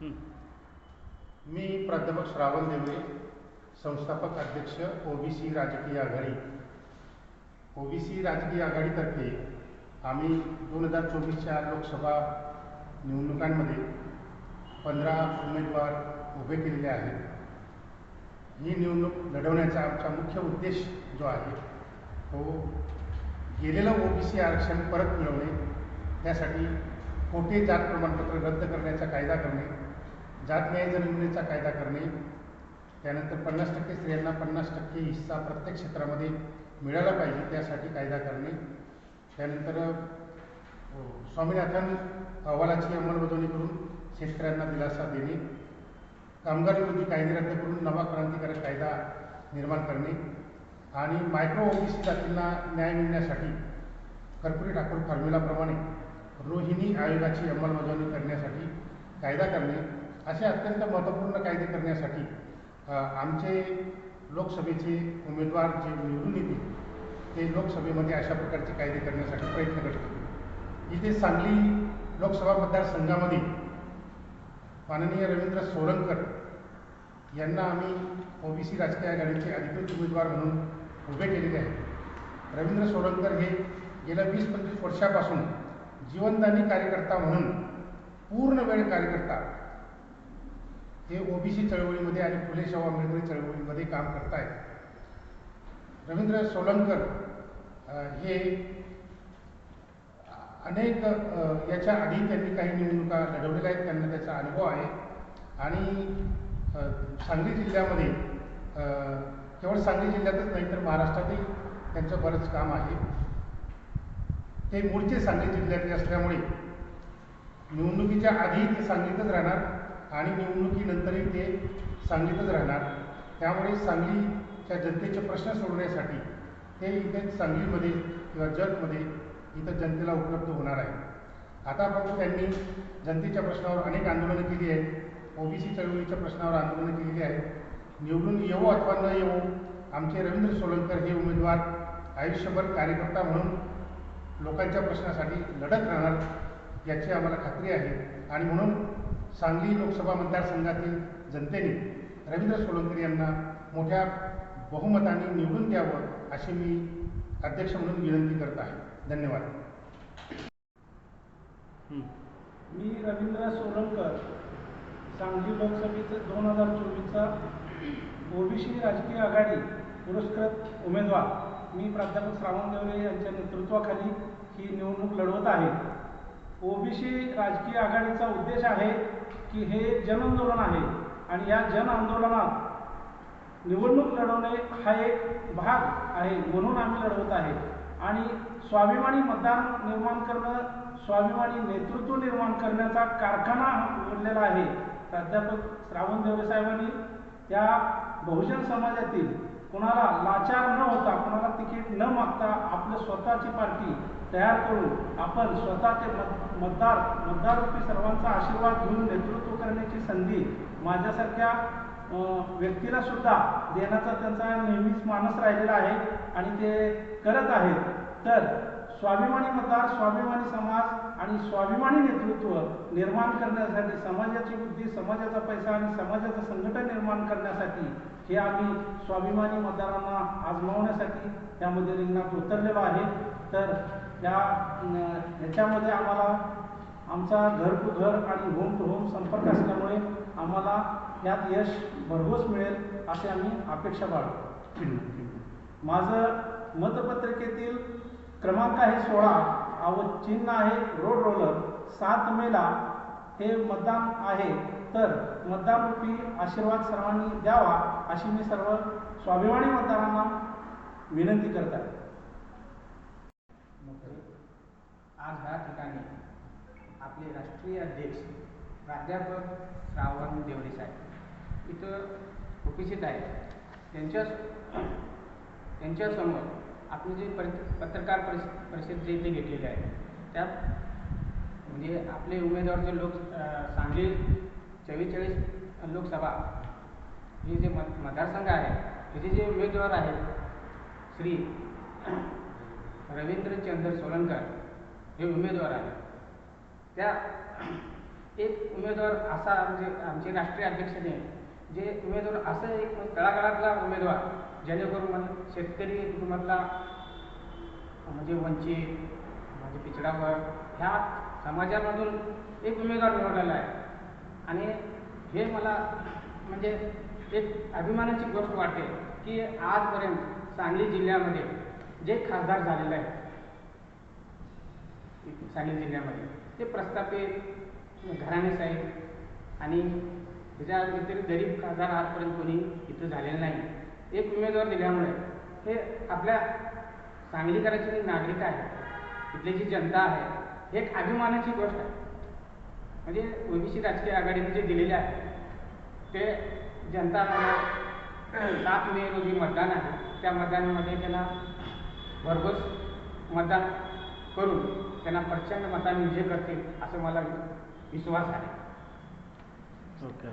मी प्राध्यापक श्रावण देवळे संस्थापक अध्यक्ष ओबीसी राजकीय आघाडी. ओबीसी राजकीय आघाडीतर्फे आम्ही दोन हजार चोवीसच्या लोकसभा निवडणुकांमध्ये पंधरा उमेदवार उभे केलेले आहेत. ही निवडणूक लढवण्याचा आमचा मुख्य उद्देश जो आहे तो गेलेलं ओबीसी आरक्षण परत मिळवणे त्यासाठी खोटे जात प्रमाणपत्र रद्द करण्याचा कायदा करणे जात न्याय जनगणनेचा कायदा करणे त्यानंतर पन्नास टक्के स्त्रियांना पन्नास टक्के हिस्सा प्रत्येक क्षेत्रामध्ये मिळाला पाहिजे त्यासाठी कायदा करणे. त्यानंतर स्वामीनाथन अहवालाची अंमलबजावणी करून शेतकऱ्यांना दिलासा देणे. कामगार विरोधी कायदे रद्द करून नवा क्रांतिकारक कायदा निर्माण करणे. आणि मायक्रो ओबीसी जातींना न्याय मिळण्यासाठी कर्पुरी ठाकूर फॉर्म्युलाप्रमाणे रोहिणी आयोगाची अंमलबजावणी करण्यासाठी कायदा करणे. असे अत्यंत महत्त्वपूर्ण कायदे करण्यासाठी आमचे लोकसभेचे उमेदवार जे निवडून येतील ते लोकसभेमध्ये अशा प्रकारचे कायदे करण्यासाठी प्रयत्न करतील. इथे सांगली लोकसभा मतदारसंघामध्ये माननीय रवींद्र सोळंकर यांना आम्ही ओबीसी राजकीय आघाडीचे अधिकृत उमेदवार म्हणून उभे केलेले आहेत रवींद्र सोळंकर हे गेल्या वीस पंचवीस वर्षापासून जीवनदानी कार्यकर्ता म्हणून पूर्ण वेळ कार्यकर्ता हे ओबीसी चळवळीमध्ये आणि फुले शाहू आंबेडकरी चळवळीमध्ये काम करत आहेत रवींद्र सोलंकर हे अनेक याच्या आधी त्यांनी काही निवडणुका लढवलेल्या आहेत त्यांना त्याचा अनुभव आहे. आणि सांगली जिल्ह्यामध्ये केवळ सांगली जिल्ह्यातच नाही तर महाराष्ट्रातही त्यांचं बरंच काम आहे. ते मूळचे सांगली जिल्ह्यातले असल्यामुळे निवडणुकीच्या आधी ते सांगलीतच राहणार. आणि निवडणुकीनंतरही ते सांगलीतच राहणार. त्यामुळे सांगलीच्या जनतेचे प्रश्न सोडवण्यासाठी ते इथे सांगलीमध्ये किंवा जगमध्ये इथं जनतेला उपलब्ध होणार आहे. आतापर्यंत त्यांनी जनतेच्या प्रश्नावर अनेक आंदोलनं केली आहेत. ओबीसी चळवळीच्या प्रश्नावर आंदोलनं केलेली आहेत. निवडून येवो अथवा न येवो आमचे रवींद्र सोलंकर हे उमेदवार आयुष्यभर कार्यकर्ता म्हणून लोकांच्या प्रश्नासाठी लढत राहणार याची आम्हाला खात्री आहे. आणि म्हणून सांगली लोकसभा मतदारसंघातील जनतेने रवींद्र सोलंकर यांना मोठ्या बहुमताने निवडून द्यावं अशी मी अध्यक्ष म्हणून विनंती करत आहे. धन्यवाद. मी रवींद्र सोलंकर सांगली लोकसभेचं दोन हजार चोवीसचा ओबीसी राजकीय आघाडी पुरस्कृत उमेदवार. मी प्राध्यापक श्रावण देवरे यांच्या नेतृत्वाखाली ही निवडणूक लढवत आहे. ओबीसी राजकीय आघाडीचा उद्देश आहे की हे जनआंदोलन आहे. आणि या जन आंदोलनात निवडणूक लढवणे हा एक भाग आहे म्हणून आम्ही लढवत आहे. आणि स्वाभिमानी मतदान निर्माण करणं स्वाभिमानी नेतृत्व निर्माण करण्याचा कारखाना उघडलेला आहे. प्राध्यापक श्रावण देवरे साहेबांनी त्या बहुजन समाजातील कुणाला लाचार न होता कुणाला तिकीट न मागता आपलं स्वतःची पार्टी तयार करून आपण स्वतःचे मत मतदार मतदाररूपी सर्वांचा आशीर्वाद घेऊन नेतृत्व करण्याची संधी माझ्यासारख्या व्यक्तीला सुद्धा देण्याचा त्यांचा नेहमीच मानस राहिलेला आहे आणि ते करत आहेत. तर स्वाभिमानी मतदार स्वाभिमानी समाज आणि स्वाभिमानी नेतृत्व निर्माण करण्यासाठी समाजाची बुद्धी समाजाचा पैसा आणि समाजाचं संघटन निर्माण करण्यासाठी हे आम्ही स्वाभिमानी मतदारांना आजमावण्यासाठी त्यामध्ये रिंगणात उतरलेलो आहे. तर त्या ह्याच्यामध्ये आम्हाला आमचा घर टू घर आणि होम टू होम संपर्क असल्यामुळे आम्हाला यात यश भरघोस मिळेल असे आम्ही अपेक्षा बाळगतो. माझं मतपत्रिकेतील क्रमांक आहे सोळा. अव चिन्ह आहे रोड रोलर सात मेला हे मतदान आहे. तर मतदान रूपी आशीर्वाद सर्वांनी द्यावा अशी मी सर्व स्वाभिमानी मतदारांना विनंती करत आहे. आज ह्या ठिकाणी आपले राष्ट्रीय अध्यक्ष प्राध्यापक श्रावण देवडे साहेब इथं उपस्थित आहेत. त्यांच्या त्यांच्यासमोर आपण जे परि पत्रकार परिष परिषद जे इथे घेतलेली आहे त्यात म्हणजे आपले उमेदवार जे लोक सांगली चव्वेचाळीस लोकसभा हे जे मत मतदारसंघ आहे त्याचे जे उमेदवार आहेत श्री रवींद्रचंद्र सोलनकर हे उमेदवार आहेत. त्या एक उमेदवार असा म्हणजे आमचे राष्ट्रीय अध्यक्षाने जे उमेदवार असं एक तळागाळातला उमेदवार जेणेकरून म्हणजे शेतकरी कुटुंबातला म्हणजे वंचित म्हणजे पिछडा वर्ग ह्या समाजामधून एक उमेदवार निवडलेला आहे. आणि हे मला म्हणजे एक अभिमानाची गोष्ट वाटते की आजपर्यंत सांगली जिल्ह्यामध्ये जे खासदार झालेलं आहे सांगली जिल्ह्यामध्ये ते प्रस्थापित घराणेसाहेब आणि त्याच्या तरी गरीब खासदार आजपर्यंत कोणी इथं झालेलं नाही. एक उमेदवार दिल्यामुळे हे आपल्या सांगलीकरांची जी नागरिक आहे इथली जी जनता आहे हे एक अभिमानाची गोष्ट आहे. म्हणजे ओबीसी राजकीय आघाडीने जे दिलेले आहे ते जनता सात मे रोजी मतदान आहे. त्या मतदानामध्ये त्यांना भरघोस मतदान करून त्यांना प्रचंड मताने विजय करतील असं मला विश्वास आहे. ओके